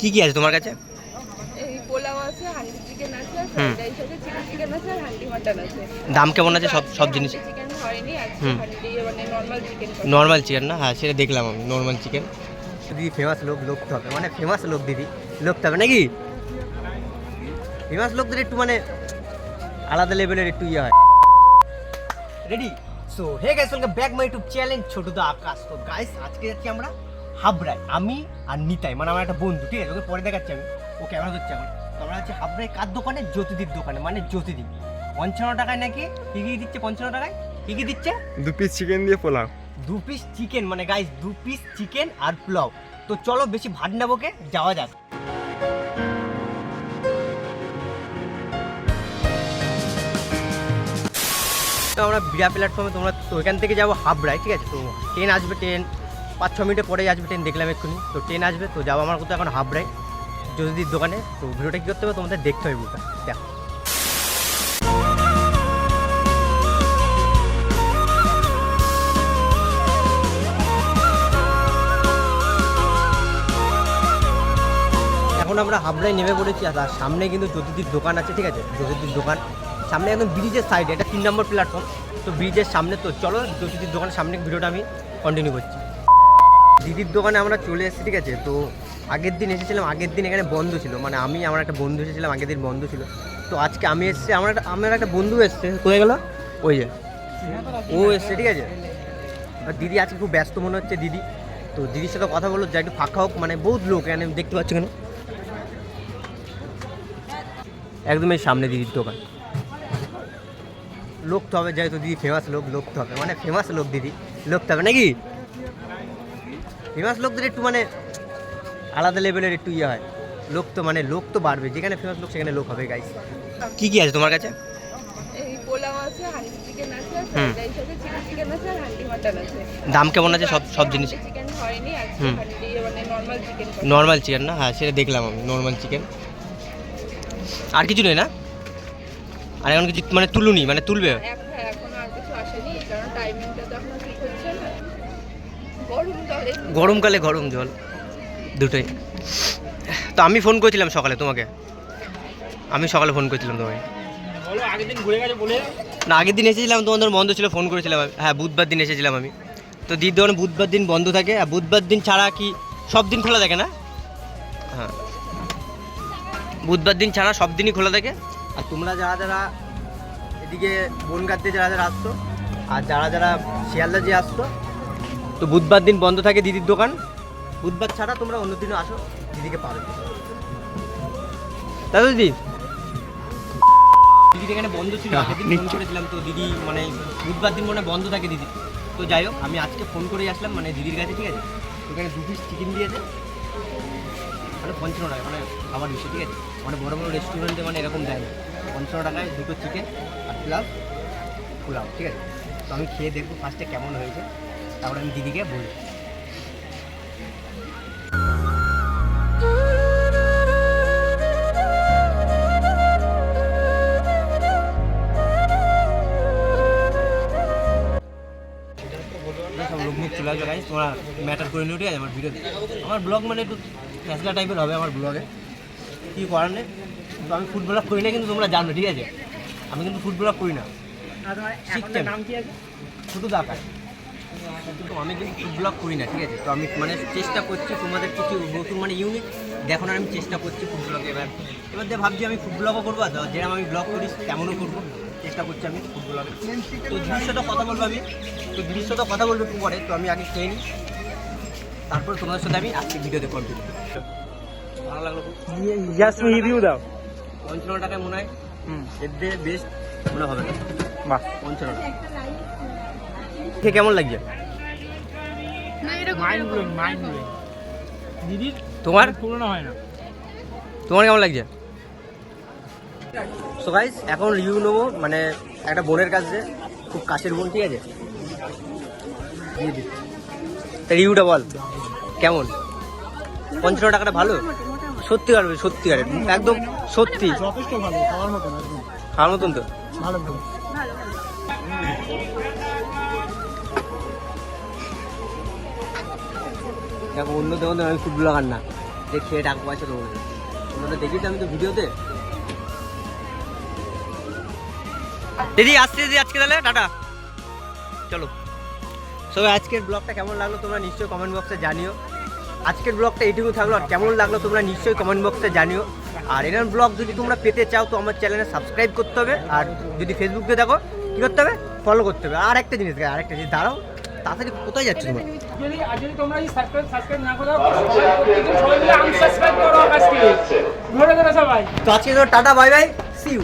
কি কি আছে তোমার কাছে? দাম কেমন আছে? সব সব জিনিস। মানে নর্মাল চিকেন নর্মাল চিকেন না? হ্যাঁ সেটা দেখলাম আমি নর্মাল চিকেন দিদি ফেমাস লোক লোক তো হবে। মানে ফেমাস লোক দিদি। লোক তো হবে নাকি? ফেমাস লোকদের একটু মানে আলাদা লেভেলের একটু ইয়ে হয়। Ready so hey guys welcome back my YouTube channel ছোট দা আকাশ। তো গাইস আজকে যাচ্ছি আমরা হাবড়ায় আমি আর নিতাই মানে আমার একটা বন্ধু ঠিক আছে? ওকে পরে দেখাচ্ছি আমি। ও ক্যামেরা ধরছে এখন। তো আমরা হচ্ছে হাবড়ায় কার দোকানে? জ্যোতিদির দোকানে মানে জ্যোতিদি। পঞ্চান্ন টাকায় নাকি? কি কি দিচ্ছে পঞ্চান্ন টাকায়? কি কি দিচ্ছে? দু পিস চিকেন দিয়ে পোলাও। দু পিস চিকেন মানে গাইস দু পিস চিকেন আর পোলাও। তো চলো বেশি ভাত নেবোকে যাওয়া যাক। তো আমরা বিড়া প্ল্যাটফর্মে তোমরা তো এখান থেকে যাব হাবড়ায় ঠিক আছে? তো ট্রেন আসবে ট্রেন পাঁচ ছ মিনিটে পরেই আসবে ট্রেন দেখলাম এক্ষুনি। তো ট্রেন আসবে, তো যাব আমার কোথাও এখন হাবড়ায়। জ্যোতিদির দোকানে, তো ভিডিওটা কী করতে হবে তোমাদের দেখতে হবে ভিডিওটা। দেখো। এখন আমরা হাবড়ায় নেমে পড়েছি, আর সামনে কিন্তু জ্যোতিদির দোকান আছে, ঠিক আছে? জ্যোতিদির দোকান। সামনে একদম ব্রিজের সাইডে এটা তিন নম্বর প্ল্যাটফর্ম তো ব্রিজের সামনে, তো চলো জ্যোতিদির দোকানের সামনে ভিডিওটা আমি কন্টিনিউ করছি। দিদির দোকানে আমরা চলে এসেছি, ঠিক আছে? তো আগের দিন এসেছিলাম, আগের দিন এখানে বন্ধ ছিল। মানে আমি, আমার একটা বন্ধু এসেছিলাম, আগের দিন বন্ধ ছিল। তো আজকে আমি এসেছি, আমার একটা আমার একটা বন্ধু এসছে। কোথায় গেল? ওই যে। ও এসছে, ঠিক আছে? দিদি আজকে খুব ব্যস্ত মনে হচ্ছে, দিদি। তো দিদির সাথে কথা বলো, যা একটু ফাঁকা হোক মানে বহুত লোক এখানে, দেখতে পাচ্ছ কেন একদম এই সামনে দিদির দোকান। লোক তো হবে যাই যেহেতু দিদি ফেমাস লোক লোক তো হবে। মানে ফেমাস লোক দিদি, লোক তো হবে, নাকি? ফেমাস লোকদের একটু মানে আলাদা লেভেলের একটু ইয়ে হয়। লোক তো মানে লোক তো বাড়বে। যেখানে ফেমাস লোক সেখানে লোক হবে গাইস কি কি আছে তোমার কাছে? দাম কেমন আছে? সব সব জিনিস। মানে নর্মাল চিকেন নর্মাল চিকেন না? হ্যাঁ সেটা দেখলাম আমি নর্মাল চিকেন আর কিছু নেই না? আর এখন কিছু মানে তুলুনি মানে তুলবে এখন এখন আর কিছু আসেনি কারণ টাইমিংটা তো এখনও ঠিক হচ্ছে না গরম জলে গরমকালে গরম জল দুটোই। তো আমি ফোন করেছিলাম সকালে তোমাকে। আমি সকালে ফোন করেছিলাম তোমাকে না আগের দিন এসেছিলাম তোমাদের বন্ধ ছিল ফোন করেছিলাম হ্যাঁ বুধবার দিন এসেছিলাম আমি। তো দিদি দোকানে বুধবার দিন বন্ধ থাকে আর বুধবার দিন ছাড়া কি সব দিন খোলা থাকে না? হ্যাঁ। বুধবার দিন ছাড়া সব দিনই খোলা থাকে। আর তোমরা যারা যারা এদিকে বনগাঁ দিয়ে যারা যারা আসতো আর যারা যারা শিয়ালদা দিয়ে আসতো তো বুধবার দিন বন্ধ থাকে দিদির দোকান। বুধবার ছাড়া তোমরা অন্য দিনও আসো দিদিকে পাবে। তাই তো দিদি দিদির এখানে বন্ধ ছিল আগের দিন ফোন করেছিলাম তো দিদি মানে বুধবার দিন মনে বন্ধ থাকে দিদি তো যাই হোক আমি আজকে ফোন করেই আসলাম মানে দিদির কাছে ঠিক আছে? ওখানে দু পিস চিকেন দিয়েছে। মানে পঞ্চান্ন টাকা মানে খাবার বিষয় ঠিক আছে? মানে বড় বড় রেস্টুরেন্টে মানে এরকম দেয় না। পঞ্চান্ন টাকায় দুটো চিকেন আর প্লাস পোলাও ঠিক আছে? তো আমি খেয়ে দেখব ফার্স্টে কেমন হয়েছে। তারপরে আমি দিদিকে সব লোক চলে আসবে গাইজ তোমরা ম্যাটার করে নিও ঠিক আছে? আমার ভিডিওতে আমার ব্লগ মানে একটু ফ্যাসলা টাইপের হবে আমার ব্লগে কী করার নেই? আমি ফুড ব্লগ করি না কিন্তু তোমরা জানো ঠিক আছে? আমি কিন্তু ফুড ব্লগ করি না। শিখতে নাম কি আছে শুধু দেখায় কিন্তু আমি কিন্তু ফুড ব্লগ করি না ঠিক আছে? তো আমি মানে চেষ্টা করছি তোমাদের কিছু নতুন মানে ইউনিক দেখানোর আমি চেষ্টা করছি ফুড ব্লগে এবার এবার দিয়ে ভাবছি আমি ফুড ব্লগও করব আর যেরকম আমি ব্লগ করি তেমনও করব। চেষ্টা করছি আমি ফুড ব্লগে তো সাথে কথা বলব আমি। তো সাথে কথা বলব একটু পরে তো আমি আগে খেয়ে নিই। তারপরে তোমাদের সাথে আমি আজকে ভিডিওতে কন্টিনিউ ভালো লাগল জাস্ট রিভিউ দাও পঞ্চান্ন টাকায় মনে হয় হুম। এর দিয়ে বেস্ট মনে হবে না। বাহ। পঞ্চান্ন টাকা খেয়ে কেমন লাগছে? তোমার? তুলনা হয় না। তোমার কেমন লাগছে? তো গাইস এখন রিভিউ নেব মানে একটা বোনের কাছে খুব কাছের বোন ঠিক আছে? রিভিউটা বল কেমন? পঞ্চান্ন টাকাটা ভালো? সত্যিকার সত্যিকারের একদম সত্যি। যথেষ্ট ভালো খাওয়ার মতন খাওয়ার মতন তো? ভালো ভালো। দেখো, অন্য দোকানে আমি ফুড ব্লগার না যে খেয়ে টাকা পয়সা দেবো না তোমরা তো দেখেছি আমি তো ভিডিওতে? দিদি আসতে দিদি আজকে তাহলে, টাটা। চলো। সবাই, আজকের ব্লগটা কেমন লাগল তোমরা নিশ্চয়ই কমেন্ট বক্সে জানিও। আজকের ব্লগটা এইটুকু থাকল, আর কেমন লাগল তোমরা নিশ্চয়ই কমেন্ট বক্সে জানিও। আর এরকম ব্লগ যদি তোমরা পেতে চাও, তো আমার চ্যানেলে সাবস্ক্রাইব করতে হবে। আর যদি ফেসবুকে দেখো, কী করতে হবে? ফলো করতে হবে। আর একটা জিনিস আর একটা জিনিস, দাঁড়াও। তাড়াতাড়ি কোথায় যাচ্ছ তোমরা যদি আর যদি তোমরা এই সাবস্ক্রাইব সাবস্ক্রাইব না করো সবাই মিলে আনসাবস্ক্রাইব করো আজকে ধরে ধরে সবাই। তো আজকে তো tata bye bye see you